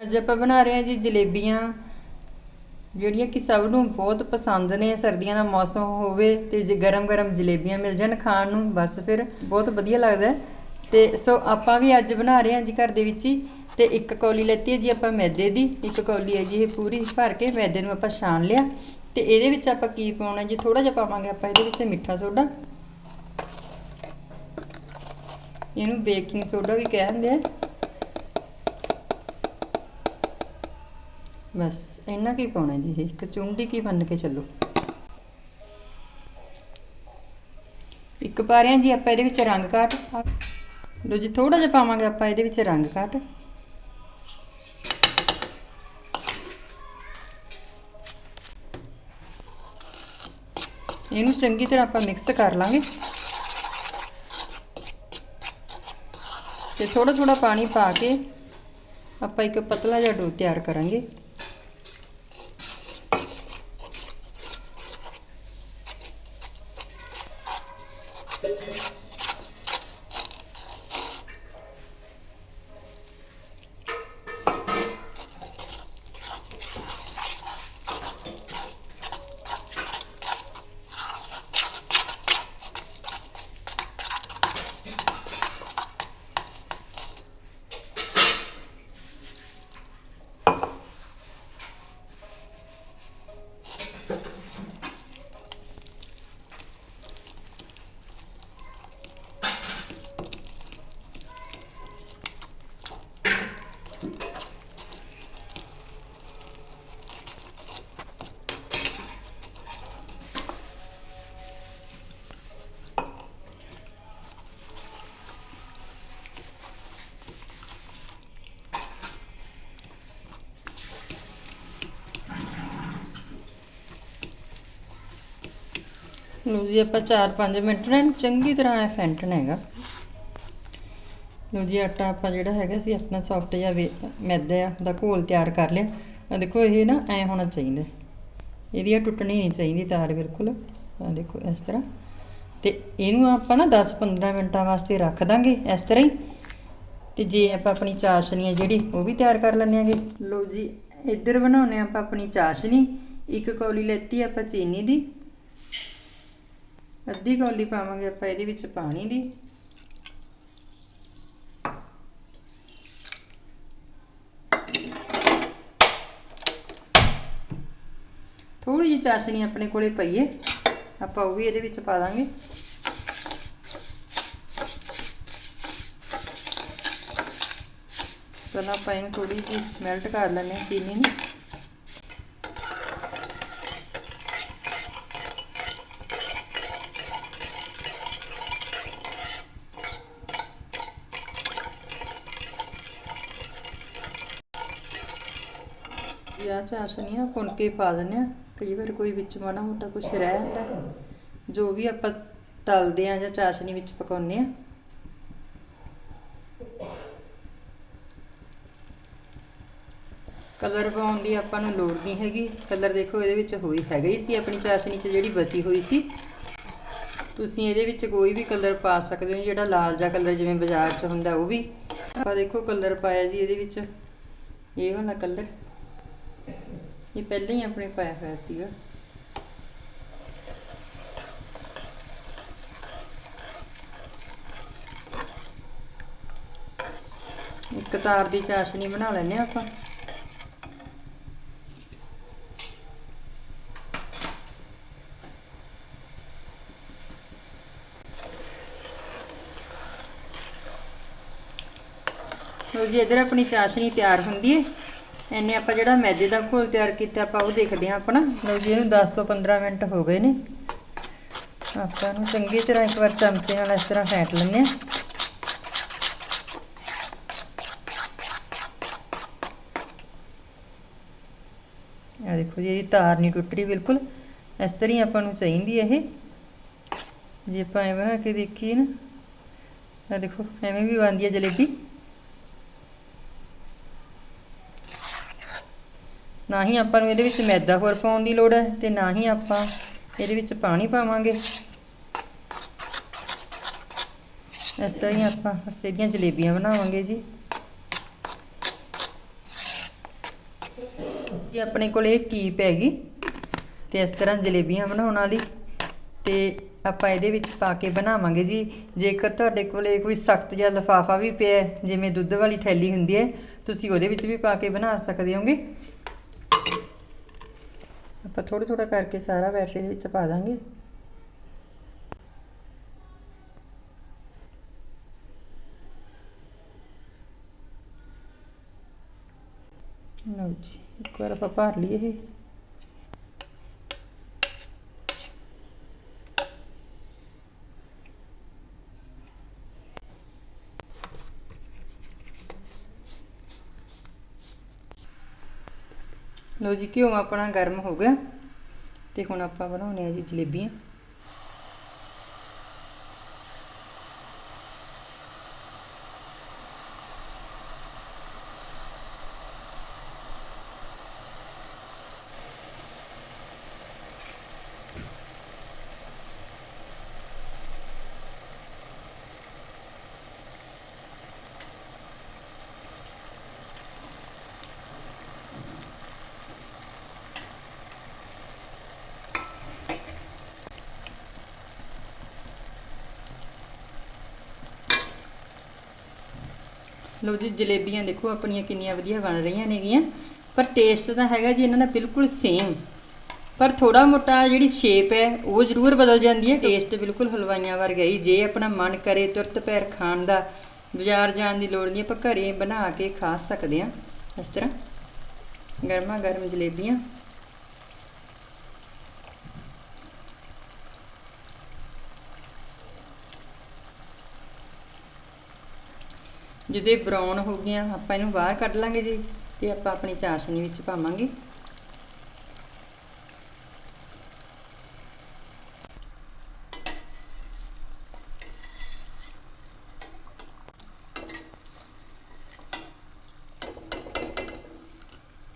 ਅੱਜ ਆਪਾਂ ਬਣਾ ਰਹੇ ਹਾਂ ਜੀ ਜਲੇਬੀਆਂ, ਜਿਹੜੀਆਂ ਕਿ ਸਭ ਨੂੰ ਬਹੁਤ ਪਸੰਦ ਨੇ, ਸਰਦੀਆਂ ਦਾ ਮੌਸਮ ਹੋਵੇ ਤੇ ਜੇ ਗਰਮ-ਗਰਮ ਜਲੇਬੀਆਂ ਮਿਲ ਜਾਣ ਖਾਣ ਨੂੰ, ਬਸ ਫਿਰ ਬਹੁਤ ਵਧੀਆ ਲੱਗਦਾ ਹੈ। ਤੇ ਸੋ ਆਪਾਂ ਵੀ ਅੱਜ ਬਣਾ ਰਹੇ ਹਾਂ ਜੀ ਘਰ ਦੇ ਵਿੱਚ ਹੀ, ਤੇ ਇੱਕ ਕੌਲੀ ਲੈਤੀ ਹੈ ਜੀ ਆਪਾਂ ਮੈਦੇ ਦੀ, ਇੱਕ ਕੌਲੀ ਹੈ ਜੀ ਇਹ ਪੂਰੀ ਭਰ ਕੇ ਮੈਦੇ ਨੂੰ ਆਪਾਂ ਛਾਣ ਲਿਆ। ਤੇ ਇਹਦੇ ਵਿੱਚ ਆਪਾਂ ਕੀ ਪਾਉਣਾ ਜੀ ਥੋੜਾ ਜਿਹਾ ਪਾਵਾਂਗੇ ਆਪਾਂ ਇਹਦੇ ਵਿੱਚ ਮਿੱਠਾ ਸੋਡਾ। ਇਹਨੂੰ ਬੇਕਿੰਗ ਸੋਡਾ ਵੀ ਕਹਿੰਦੇ ਆ। ਬਸ, ਇੰਨਾ ਕੀ ਪਾਉਣਾ ਜੀ ਇਹ? ਇੱਕ ਚੁੰਡੀ ਕੀ ਬੰਨ ਕੇ ਚੱਲੋ? ਇੱਕ ਪਾ ਰਹੇ ਹਾਂ ਜੀ ਆਪਾਂ ਇਹਦੇ ਵਿੱਚ ਰੰਗ ਕਾਟ। ਲੋ ਜੀ ਥੋੜਾ ਜਿਹਾ ਪਾਵਾਂਗੇ ਆਪਾਂ ਇਹਦੇ ਵਿੱਚ ਰੰਗ ਕਾਟ। ਇਹਨੂੰ ਚੰਗੀ ਤਰ੍ਹਾਂ ਆਪਾਂ ਮਿਕਸ ਕਰ ਲਾਂਗੇ। ਤੇ ਥੋੜਾ ਥੋੜਾ ਪਾਣੀ ਪਾ ਕੇ ਆਪਾਂ ਇੱਕ ਪਤਲਾ ਜਿਹਾ ਡੋ ਤਿਆਰ ਕਰਾਂਗੇ। ਲਓ ਜੀ, ਆਪਾਂ 4-5 ਮਿੰਟ ਨਾ ਇਹਨੂੰ ਚੰਗੀ ਤਰ੍ਹਾਂ ਐ ਫੈਂਟਣਾ ਹੈਗਾ। ਲਓ ਜੀ, ਆਟਾ ਆਪਾਂ ਜਿਹੜਾ ਹੈਗਾ ਸੀ, ਆਪਣਾ ਸੌਫਟ ਜਿਹਾ ਮੈਦਾ ਦਾ ਘੋਲ ਤਿਆਰ ਕਰ ਲਿਆ। ਆ ਦੇਖੋ, ਇਹ ਨਾ ਐ ਹੋਣਾ ਚਾਹੀਦਾ। ਇਹਦੀ ਆ ਟੁੱਟਣੀ ਨਹੀਂ ਚਾਹੀਦੀ ਤਾਰ ਬਿਲਕੁਲ। ਆ ਦੇਖੋ, ਇਸ ਤਰ੍ਹਾਂ। ਤੇ ਇਹਨੂੰ ਆਪਾਂ ਨਾ 10-15 ਮਿੰਟਾਂ ਵਾਸਤੇ ਰੱਖ ਦਾਂਗੇ, ਇਸ ਤਰ੍ਹਾਂ ਹੀ। ਤੇ ਜੇ ਆਪਾਂ ਆਪਣੀ ਚਾਸ਼ਨੀ ਹੈ ਜਿਹੜੀ, ਉਹ ਵੀ ਤਿਆਰ ਕਰ ਲੈਂਦੇ ਆਂਗੇ। ਲਓ ਜੀ, ਇੱਧਰ ਬਣਾਉਨੇ ਆਪਾਂ ਆਪਣੀ ਚਾਸ਼ਨੀ। ਇੱਕ ਕੌਲੀ ਲੈਤੀ ਆਪਾਂ ਚੀਨੀ ਦੀ। ਅੱਧੀ ਕੌਲੀ ਪਾਵਾਂਗੇ ਆਪਾਂ ਇਹਦੇ ਵਿੱਚ ਪਾਣੀ ਦੀ। ਥੋੜੀ ਜਿਹੀ ਚਾਸ਼ਨੀ ਆਪਣੇ ਕੋਲੇ ਪਈ ਹੈ ਆਪਾਂ ਉਹ ਵੀ ਇਹਦੇ ਵਿੱਚ ਪਾ ਦਾਂਗੇ। ਪਹਿਲਾਂ ਆਪਾਂ ਇਹਨੂੰ ਥੋੜੀ ਜਿਹੀ ਮੈਲਟ ਕਰ ਲੈਂਦੇ ਹਾਂ ਚੀਨੀ ਨੂੰ। ਜਾਂ ਚਾਸ਼ਨੀਆਂ ਭੁੰਨ ਕੇ ਪਾ ਦਿੰਦੇ ਹਾਂ ਕਈ ਵਾਰ ਕੋਈ ਵਿੱਚ ਮਾੜਾ ਮੋਟਾ ਕੁਝ ਰਹਿ ਜਾਂਦਾ ਜੋ ਵੀ ਆਪਾਂ ਤਲਦੇ ਆ ਜਾਂ ਚਾਸ਼ਨੀ ਵਿੱਚ ਪਕਾਉਂਦੇ ਆ। ਕਲਰ ਪਾਉਣ ਦੀ ਆਪਾਂ ਨੂੰ ਲੋੜ ਨਹੀਂ ਹੈਗੀ। ਕਲਰ ਦੇਖੋ, ਇਹਦੇ ਵਿੱਚ ਹੋਈ ਹੈਗਾ ਹੀ ਸੀ ਆਪਣੀ ਚਾਸ਼ਨੀ 'ਚ ਜਿਹੜੀ ਬਚੀ ਹੋਈ ਸੀ। ਤੁਸੀਂ ਇਹਦੇ ਵਿੱਚ ਕੋਈ ਵੀ ਕਲਰ ਪਾ ਸਕਦੇ ਹੋ, ਜਿਹੜਾ ਲਾਲ ਜਿਹਾ ਕਲਰ ਜਿਵੇਂ ਬਾਜ਼ਾਰ 'ਚ ਹੁੰਦਾ ਉਹ ਵੀ। ਆਪਾਂ ਦੇਖੋ ਕਲਰ ਪਾਇਆ ਜੀ ਇਹਦੇ ਵਿੱਚ। ਇਹ ਵਾਲਾ ਕਲਰ। ਇਹ ਪਹਿਲਾਂ ਹੀ ਆਪਣੇ ਪਾਇਆ ਹੋਇਆ ਸੀਗਾ। ਇੱਕ ਤਾਰ ਦੀ ਚਾਸ਼ਨੀ ਬਣਾ ਲੈਨੇ ਆ ਆਪਾਂ। ਲੋ ਜੀ, ਇਧਰ ਆਪਣੀ ਚਾਸ਼ਨੀ ਤਿਆਰ ਹੁੰਦੀ। ਹੈ ਐਨੇ ਆਪਾਂ ਜਿਹੜਾ ਮੈਦੇ ਦਾ ਘੋਲ ਤਿਆਰ ਕੀਤਾ, ਆਪਾਂ ਉਹ ਦੇਖਦੇ ਹਾਂ ਆਪਣਾ। ਲਓ ਜੀ, ਇਹਨੂੰ 10 ਤੋਂ 15 ਮਿੰਟ ਹੋ ਗਏ ਨੇ। ਆਪਾਂ ਇਹਨੂੰ ਚੰਗੀ ਤਰ੍ਹਾਂ ਇੱਕ ਵਾਰ ਚਮਚੇ ਨਾਲ ਇਸ ਤਰ੍ਹਾਂ ਫੈਂਟ ਲੈਂਦੇ ਹਾਂ। ਆ ਦੇਖੋ ਜੀ, ਇਹਦੀ ਤਾਰ ਨਹੀਂ ਟੁੱਟ ਰਹੀ ਬਿਲਕੁਲ। ਇਸ ਤਰ੍ਹਾਂ ਹੀ ਆਪਾਂ ਨੂੰ ਚਾਹੀਦੀ ਇਹ। ਜੇ ਆਪਾਂ ਐਵੇਂ ਬਣਾ ਕੇ ਦੇਖੀਏ ਨਾ ਆ ਦੇਖੋ, ਐਵੇਂ ਵੀ ਬਣਦੀ ਹੈ ਜਲੇਬੀ। ਨਾ ਹੀ ਆਪਾਂ ਨੂੰ ਇਹਦੇ ਵਿੱਚ ਮੈਦਾ ਹੋਰ ਪਾਉਣ ਦੀ ਲੋੜ ਹੈ ਤੇ ਨਾ ਹੀ ਆਪਾਂ ਇਹਦੇ ਵਿੱਚ ਪਾਣੀ ਪਾਵਾਂਗੇ। ਇਸ ਤਰ੍ਹਾਂ ਹੀ ਆਪਾਂ ਅਸੀਂ ਦੀਆਂ ਜਲੇਬੀਆਂ ਬਣਾਵਾਂਗੇ ਜੀ। ਜੀ ਆਪਣੇ ਕੋਲ ਇਹ ਕੀਪ ਹੈਗੀ ਤੇ ਇਸ ਤਰ੍ਹਾਂ ਜਲੇਬੀਆਂ ਬਣਾਉਣ ਵਾਲੀ ਤੇ ਆਪਾਂ ਇਹਦੇ ਵਿੱਚ ਪਾ ਕੇ ਬਣਾਵਾਂਗੇ ਜੀ। ਜੇਕਰ ਤੁਹਾਡੇ ਕੋਲੇ ਕੋਈ ਸਖਤ ਜਿਹਾ ਲਫਾਫਾ ਵੀ ਪਿਆ ਜਿਵੇਂ ਦੁੱਧ ਵਾਲੀ ਥੈਲੀ ਹੁੰਦੀ ਹੈ, ਤੁਸੀਂ ਉਹਦੇ ਵਿੱਚ ਵੀ ਪਾ ਕੇ ਬਣਾ ਸਕਦੇ ਹੋਗੇ। ਆਪਾਂ ਥੋੜਾ ਥੋੜਾ ਕਰਕੇ ਸਾਰਾ ਬੈਟਰੀ ਦੇ ਵਿੱਚ ਪਾ ਦਾਂਗੇ। ਲਓ ਜੀ, ਇੱਕ ਵਾਰ ਆਪਾਂ ਭਰ ਲਈਏ ਇਹ। ਲਓ ਜੀ ਘਿਓ ਆਪਣਾ ਗਰਮ ਹੋ ਗਿਆ ਤੇ ਹੁਣ ਆਪਾਂ ਬਣਾਉਣੇ ਆ ਜੀ ਜਲੇਬੀਆਂ। ਲਓ ਜੀ, ਜਲੇਬੀਆਂ ਦੇਖੋ, ਆਪਣੀਆਂ ਕਿੰਨੀਆਂ ਵਧੀਆ ਬਣ ਰਹੀਆਂ ਨੇਗੀਆਂ। ਪਰ ਟੇਸਟ ਤਾਂ ਹੈਗਾ ਜੀ, ਇਹਨਾਂ ਦਾ ਬਿਲਕੁਲ ਸੇਮ ਪਰ ਥੋੜਾ ਮੋਟਾ ਜਿਹੜੀ ਸ਼ੇਪ ਹੈ, ਉਹ ਜ਼ਰੂਰ ਬਦਲ ਜਾਂਦੀ ਹੈ। ਟੇਸਟ ਬਿਲਕੁਲ ਹਲਵਾਈਆਂ ਵਰਗਾ ਹੀ। ਜੇ ਆਪਣਾ ਮਨ ਕਰੇ ਤੁਰਤ ਪੈਰ ਖਾਣ ਦਾ, ਬਾਜ਼ਾਰ ਜਾਣ ਦੀ ਲੋੜ ਨਹੀਂ, ਆਪਾਂ ਘਰੇ ਬਣਾ ਕੇ ਖਾ ਸਕਦੇ ਹਾਂ। ਇਸ ਤਰ੍ਹਾਂ ਗਰਮਾ ਗਰਮ ਜਲੇਬੀਆਂ। ਜਦੋਂ ਇਹ ਬਰਾਊਨ ਹੋ ਗਈਆਂ, ਆਪਾਂ ਇਹਨੂੰ ਬਾਹਰ ਕੱਢ ਲਾਂਗੇ ਜੀ ਤੇ ਆਪਾਂ ਆਪਣੀ ਚਾਸ਼ਨੀ ਵਿੱਚ ਪਾਵਾਂਗੇ।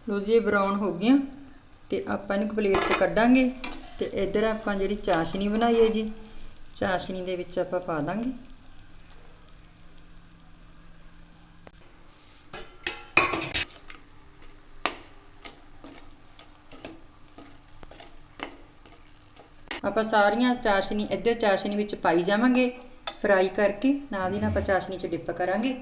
ਲੋ ਜੀ ਬਰਾਊਨ ਹੋ ਗਈਆਂ ਤੇ ਆਪਾਂ ਇਹਨੂੰ ਪਲੇਟ 'ਚ ਕੱਢਾਂਗੇ ਤੇ ਇੱਧਰ ਆਪਾਂ ਜਿਹੜੀ ਚਾਸ਼ਨੀ ਬਣਾਈ ਹੈ ਜੀ, ਚਾਸ਼ਨੀ ਦੇ ਵਿੱਚ ਆਪਾਂ ਪਾ ਦਾਂਗੇ। ਆਪਾਂ ਸਾਰੀਆਂ ਚਾਸ਼ਨੀ, ਇੱਧਰ ਚਾਸ਼ਨੀ ਵਿੱਚ ਪਾਈ ਜਾਵਾਂਗੇ, ਫਰਾਈ ਕਰਕੇ, ਨਾਲ ਦੀ ਨਾਲ ਆਪਾਂ ਚਾਸ਼ਨੀ 'ਚ ਡਿਪ ਕਰਾਂਗੇ।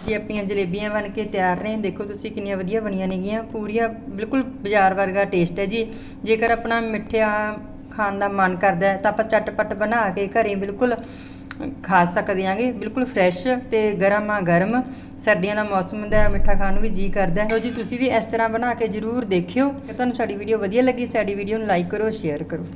ਜੇ ਆਪਣੀਆਂ ਜਲੇਬੀਆਂ ਬਣ ਕੇ ਤਿਆਰ ਨੇ, ਦੇਖੋ ਤੁਸੀਂ ਕਿੰਨੀਆਂ ਵਧੀਆ ਬਣੀਆਂ ਨੇਗੀਆਂ, ਪੂਰੀਆਂ ਬਿਲਕੁਲ ਬਾਜ਼ਾਰ ਵਰਗਾ ਟੇਸਟ ਹੈ ਜੀ। ਜੇਕਰ ਆਪਣਾ ਮਿੱਠਿਆ ਖਾਣ ਦਾ ਮਨ ਕਰਦਾ ਤਾਂ ਆਪਾਂ ਚਟਪਟ ਬਣਾ ਕੇ ਘਰੇ ਬਿਲਕੁਲ ਖਾ ਸਕਦੇ ਆਂਗੇ ਬਿਲਕੁਲ ਫਰੈਸ਼ ਤੇ ਗਰਮ ਆ ਗਰਮ। ਸਰਦੀਆਂ ਦਾ ਮੌਸਮ ਹੁੰਦਾ ਹੈ, ਮਿੱਠਾ ਖਾਣ ਨੂੰ ਵੀ ਜੀ ਕਰਦਾ ਹੈ। ਲਓ ਜੀ, ਤੁਸੀਂ ਵੀ ਇਸ ਤਰ੍ਹਾਂ ਬਣਾ ਕੇ ਜਰੂਰ ਦੇਖਿਓ। ਜੇ ਤੁਹਾਨੂੰ ਸਾਡੀ ਵੀਡੀਓ ਵਧੀਆ ਲੱਗੀ, ਸਾਡੀ ਵੀਡੀਓ ਨੂੰ ਲਾਈਕ ਕਰੋ ਸ਼ੇਅਰ ਕਰੋ।